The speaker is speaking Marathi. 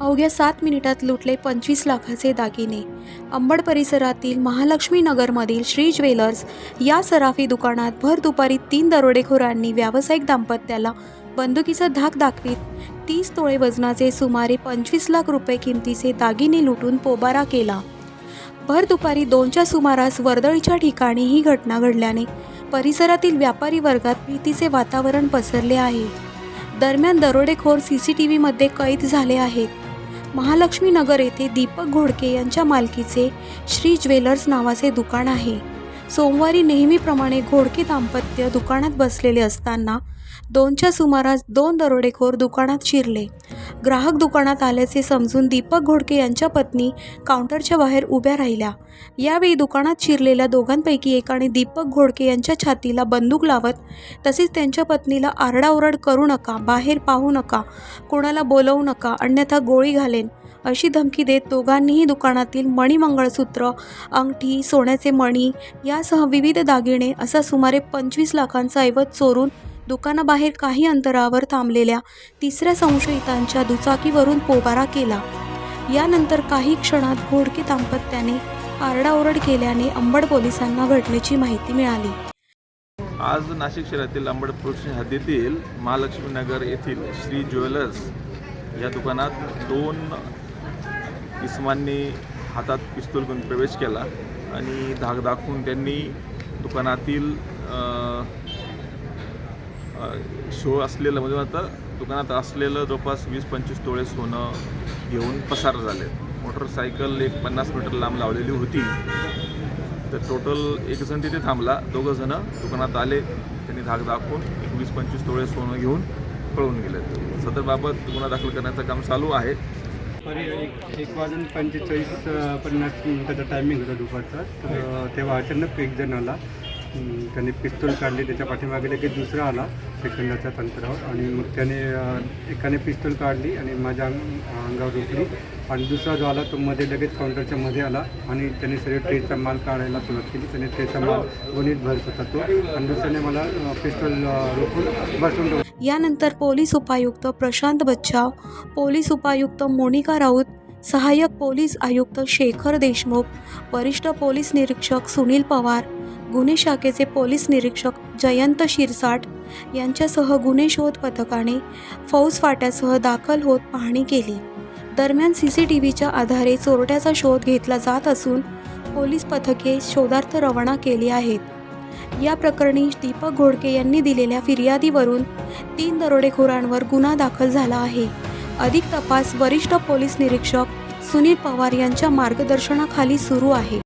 अवघ्या सात मिनिटात लुटले पंचवीस लाखाचे दागिने. अंबड परिसरातील महालक्ष्मी नगरमधील श्री ज्वेलर्स या सराफी दुकानात भर दुपारी तीन दरोडेखोरांनी व्यावसायिक दाम्पत्याला बंदुकीचा धाक दाखवीत तीस तोळे वजनाचे सुमारे पंचवीस लाख रुपये किमतीचे दागिने लुटून पोबारा केला. भर दुपारी दोनच्या सुमारास वर्दळीच्या ठिकाणी ही घटना घडल्याने परिसरातील व्यापारी वर्गात भीतीचे वातावरण पसरले आहे. दरम्यान दरोडेखोर सी सी टी व्हीमध्ये कैद झाले आहेत. महालक्ष्मी नगर येथे दीपक घोडके यांच्या मालकीचे श्री ज्वेलर्स नावाचे दुकान आहे. सोमवारी नेहमीप्रमाणे घोडके दाम्पत्य दुकानात बसलेले असताना दोनच्या सुमारास दोन दरोडेखोर दुकानात शिरले. ग्राहक दुकानात आल्याचे समजून दीपक घोडके यांच्या पत्नी काउंटरच्या बाहेर उभ्या राहिल्या. यावेळी दुकानात शिरलेल्या दोघांपैकी एकाने दीपक घोडके यांच्या छातीला बंदूक लावत तसेच त्यांच्या पत्नीला आरडाओरड करू नका बाहेर पाहू नका कोणाला बोलवू नका अन्यथा गोळी घालेन अशी धमकी देत दोघांनीही दुकानातील मणी मंगळसूत्र अंगठी सोन्याचे मणी यासह विविध दागिने असा सुमारे पंचवीस लाखांचा ऐवज चोरून दुकानाबाहेर काही अंतरावर थांबलेल्या तिसऱ्या संशयितांच्या दुचाकीवरून पोबारा केला. यानंतर काही क्षणात घोडके दाम्पत्याने आरडाओरड केल्याने अंबड पोलिसांना घटनेची माहिती मिळाली. आज नाशिक शहरातील अंबड पोलीस हद्दीतील महालक्ष्मी नगर येथील श्री ज्वेलर्स या दुकानात दोन इस्मांनी हातात पिस्तूल घेऊन प्रवेश केला आणि धाक दाखवून त्यांनी दुकानातील शो असलेलं म्हणजे आता दुकानात असलेलं जवळपास वीस पंचवीस तोळे सोनं घेऊन पसार झाले. मोटरसायकल एक पन्नास मीटर लांब लावलेली होती. तर टोटल एक जण तिथे थांबला. दोघं जण दुकानात आले. त्यांनी धाक दाखवून एक वीस पंचवीस तोळे सोनं घेऊन पळून गेले. सदरबाबत गुन्हा दाखल करण्याचं काम चालू आहे. एक एक वाजून पंचेचाळीस पन्नास मिनिटाचा टायमिंग होता दुपारचा. तर तेव्हा अचानक एक जण आला. त्याने पिस्तूल काढली त्याच्या पाठीमागे लगेच दुसरा आला सेकंदाच्या तंत्रावर. आणि मग त्याने एकाने पिस्तूल काढली आणि माझ्या अंग- अंगावर रोखली आणि दुसरा जो आला तो मध्ये लगेच काउंटरच्या मध्ये आला आणि त्याने सगळे ट्रेचा माल काढायला सुरुवात केली. त्याने ट्रेचा माल गुणित भरत होता तो. आणि दुसऱ्याने मला पिस्तूल रोखून बसून यानंतर पोलीस उपायुक्त प्रशांत बच्चाव पोलीस उपायुक्त मोनिका राऊत सहाय्यक पोलीस आयुक्त शेखर देशमुख वरिष्ठ पोलीस निरीक्षक सुनील पवार गुन्हे शाखेचे पोलीस निरीक्षक जयंत शिरसाट यांच्यासह गुन्हे शोध पथकाने फौज फाट्यासह दाखल होत पाहणी केली. दरम्यान सी सी टी व्हीच्या आधारे चोरट्याचा शोध घेतला जात असून पोलीस पथके शोधार्थ रवाना केली आहेत. या प्रकरणी दीपक घोडके यांनी दिलेल्या फिर्यादीवरून तीन दरोडेखोरांवर गुन्हा दाखल झाला आहे. अधिक तपास वरिष्ठ पोलीस निरीक्षक सुनील पवार यांच्या मार्गदर्शनाखाली सुरू आहे.